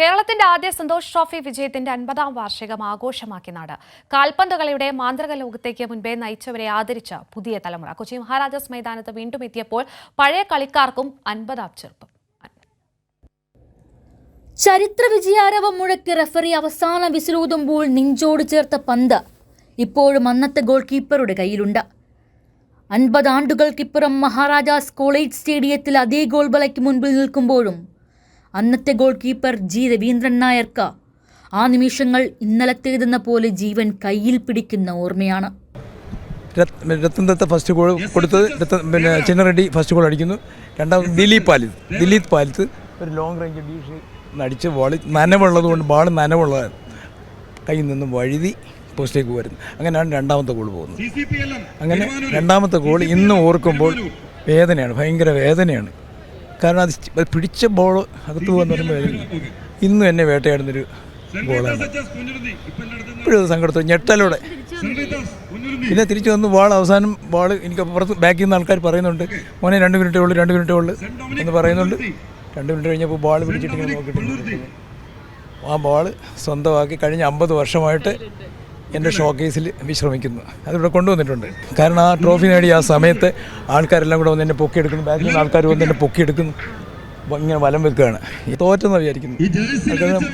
കേരളത്തിന്റെ ആദ്യ സന്തോഷ് ട്രോഫി വിജയത്തിന്റെ അൻപതാം വാർഷികം ആഘോഷമാക്കി നാട്. കാൽപന്ത് കളിയുടെ മാന്ത്രിക ലോകത്തേക്ക് മുൻപേ നയിച്ചവരെ ആദരിച്ച പുതിയ തലമുറ. കൊച്ചി മഹാരാജാസ് മൈതാനത്ത് വീണ്ടും എത്തിയപ്പോൾ പഴയ കളിക്കാർക്കും അൻപതാം ചെറുപ്പം. ചരിത്ര വിജയാരവം മുഴക്കി റഫറി അവസാന വിസിലൂതുമ്പോൾ നെഞ്ചോട് ചേർത്ത പന്ത് ഇപ്പോഴും അന്നത്തെ ഗോൾ കീപ്പറുടെ കയ്യിലുണ്ട്. അൻപത് ആണ്ടുകൾക്കിപ്പുറം മഹാരാജാസ് കോളേജ് സ്റ്റേഡിയത്തിൽ അതേ ഗോൾ വലയ്ക്ക് മുൻപിൽ നിൽക്കുമ്പോഴും അന്നത്തെ ഗോൾ കീപ്പർ ജി രവീന്ദ്രൻ നായർക്ക്. ആ നിമിഷങ്ങൾ ഇന്നലത്തേതെന്ന പോലെ ജീവൻ കയ്യിൽ പിടിക്കുന്ന ഓർമ്മയാണ്. രത്- രത്തൻ ദത്ത ഫസ്റ്റ് ഗോൾ കൊടുത്തത്. രത്തൻ പിന്നെ ചിന്നറെഡ്ഡി ഫസ്റ്റ് ഗോൾ അടിക്കുന്നു. രണ്ടാമത് ദിലീപ് പാലിത്ത് ദിലീപ് പാലിത്ത് ഒരു ലോങ് റേഞ്ച് ഡീഷ് അടിച്ച് ബോൾ നനവുള്ളത് കൊണ്ട് ബാൾ നനവുള്ളതാണ് കയ്യിൽ നിന്നും വഴുതി പോസ്റ്റിലേക്ക് വരുന്നു. അങ്ങനെയാണ് രണ്ടാമത്തെ ഗോൾ പോകുന്നത്. അങ്ങനെ രണ്ടാമത്തെ ഗോൾ ഇന്ന് ഓർക്കുമ്പോൾ വേദനയാണ് ഭയങ്കര വേദനയാണ്. കാരണം അത് പിടിച്ച ബോൾ അകത്ത് പോകുന്ന പറയുമ്പോൾ ഇന്നും എന്നെ വേട്ടയാടുന്നൊരു ബോളാണ് ഇപ്പോഴും അത് സങ്കടത്തോടെ ഞെട്ടലോടെ. പിന്നെ തിരിച്ചു വന്ന് ബോൾ അവസാനം ബോൾ എനിക്ക് പുറത്ത് ബാക്കിൽ നിന്ന് ആൾക്കാർ പറയുന്നുണ്ട് മോനെ രണ്ട് മിനിറ്റേ ഉള്ളൂ രണ്ട് മിനിറ്റേ ഉള്ളൂ എന്ന് പറയുന്നുണ്ട്. രണ്ട് മിനിറ്റ് കഴിഞ്ഞപ്പോൾ ബോൾ പിടിച്ചിട്ട് ഇങ്ങനെ നോക്കിയിട്ട് ആ ബോൾ സ്വന്തമാക്കി കഴിഞ്ഞ അമ്പത് വർഷമായിട്ട് എന്റെ ഷോക്കേസിൽ വിശ്രമിക്കുന്നു. അതിവിടെ കൊണ്ടുവന്നിട്ടുണ്ട്. കാരണം ആ ട്രോഫി നേടിയ ആ സമയത്ത് ആൾക്കാരെല്ലാം കൂടെ വന്ന് എന്നെ പൊക്കിയെടുക്കുന്നു. ബാക്കിൽ നിന്ന് ആൾക്കാർ വന്ന് എന്നെ പൊക്കിയെടുക്കുന്നു. ഇങ്ങനെ വലം വെക്കുകയാണ്. ഈ തോറ്റെന്ന് വിചാരിക്കുന്നു.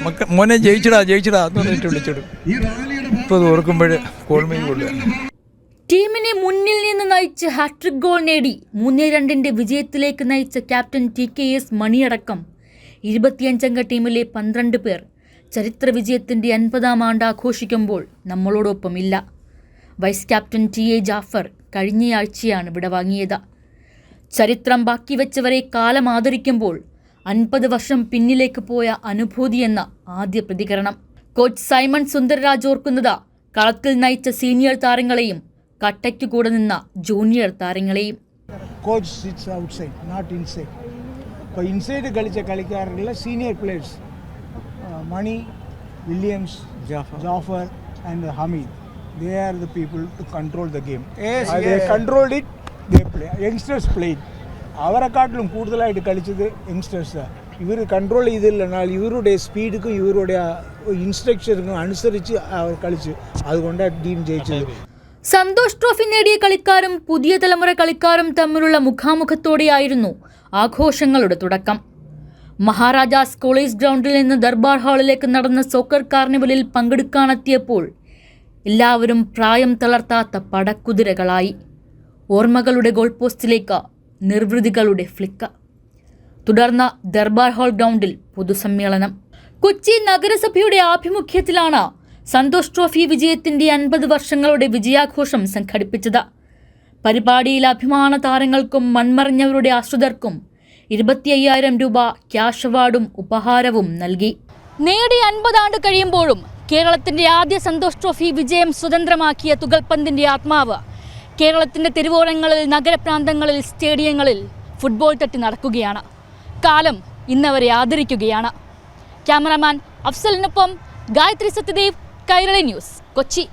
മക്ക മോനെ ജയിച്ചിടാ ജയിച്ചിടാ. എന്ന് പറഞ്ഞിട്ട് വിളിച്ചിടും. ഇപ്പോൾ അത് ഓർക്കുമ്പോൾ കോൾമേ കൊള്ളുകയാണ് ടീമിനെ മുന്നിൽ നിന്ന് നയിച്ച് ഹാട്രിക് ഗോൾ നേടി മൂന്നേ രണ്ടിന്റെ വിജയത്തിലേക്ക് നയിച്ച ക്യാപ്റ്റൻ ടി കെ എസ് മണിയടക്കം. ഇരുപത്തിയഞ്ചംഗ ടീമിലെ പന്ത്രണ്ട് പേർ ചരിത്ര വിജയത്തിന്റെ അൻപതാം ആണ്ട് ആഘോഷിക്കുമ്പോൾ നമ്മളോടൊപ്പമില്ല. Vice captain T A Jaffar കഴിഞ്ഞയാഴ്ചയാണ് വിടവാങ്ങിയത് ചരിത്രം ബാക്കി വെച്ചവരെ കാലം ആദരിക്കുമ്പോൾ അൻപത് വർഷം പിന്നിലേക്ക് പോയ അനുഭൂതി എന്ന ആദ്യ പ്രതികരണം. കോച്ച് സൈമൺ സുന്ദരരാജ് ഓർക്കുന്നത് കളത്തിൽ നയിച്ച സീനിയർ താരങ്ങളെയും കട്ടയ്ക്ക് കൂടെ നിന്ന junior താരങ്ങളെയും. Coach sits outside not inside inside കളിച്ച കളിക്കാരുള്ള senior players Mani Williams Jaffar and Hameed they are the people to control the game controlled it they play youngsters played അവരെക്കാട്ടിലും കൂടുതലായിട്ട് കളിച്ചത് യങ്സ്റ്റേഴ്സ് ഇവർ കൺട്രോൾ ചെയ്തില്ലെന്നാൽ ഇവരുടെ സ്പീഡിക്കും ഇവരുടെ ഇൻസ്ട്രക്ഷനും അനുസരിച്ച് അവർ കളിച്ച്. അതുകൊണ്ടാണ് ടീം ജയിച്ചത്. സന്തോഷ് ട്രോഫി നേടിയ കളിക്കാരും പുതിയ തലമുറ കളിക്കാരും തമ്മിലുള്ള മുഖാമുഖത്തോടെയായിരുന്നു ആഘോഷങ്ങളുടെ തുടക്കം. മഹാരാജാസ് കോളേജ് ഗ്രൗണ്ടിൽ നിന്ന് ദർബാർ ഹാളിലേക്ക് നടന്ന സോക്കർ കാർണിവലിൽ പങ്കെടുക്കാനെത്തിയപ്പോൾ എല്ലാവരും പ്രായം തളർത്താത്ത പടക്കുതിരകളായി. ഓർമ്മകളുടെ ഗോൾ പോസ്റ്റിലേക്ക് നിർവൃതികളുടെ ഫ്ലിക്ക തുടർന്ന് ദർബാർ ഹാൾ ഗ്രൗണ്ടിൽ പൊതുസമ്മേളനം. കൊച്ചി നഗരസഭയുടെ ആഭിമുഖ്യത്തിലാണ് സന്തോഷ് ട്രോഫി വിജയത്തിന്റെ അൻപത് വർഷങ്ങളുടെ വിജയാഘോഷം സംഘടിപ്പിച്ചത്. പരിപാടിയിൽ അഭിമാന താരങ്ങൾക്കും മൺമറിഞ്ഞവരുടെ ആശ്രിതർക്കും ഇരുപത്തി അയ്യായിരം രൂപ ക്യാഷ് അവാർഡും ഉപഹാരവും നൽകി. നേടി അൻപതാണ്ട് കഴിയുമ്പോഴും കേരളത്തിന്റെ ആദ്യ സന്തോഷ് ട്രോഫി വിജയം സ്വതന്ത്രമാക്കിയ തുകൽപന്തിന്റെ ആത്മാവ്. കേരളത്തിന്റെ തെരുവോരങ്ങളിൽ നഗരപ്രാന്തങ്ങളിൽ സ്റ്റേഡിയങ്ങളിൽ ഫുട്ബോൾ തട്ടി നടക്കുകയാണ്. കാലം ഇന്നവരെ ആദരിക്കുകയാണ്. ക്യാമറാമാൻ അഫ്സലിനൊപ്പം ഗായത്രി സത്യദേവ് കൈരളി ന്യൂസ് കൊച്ചി.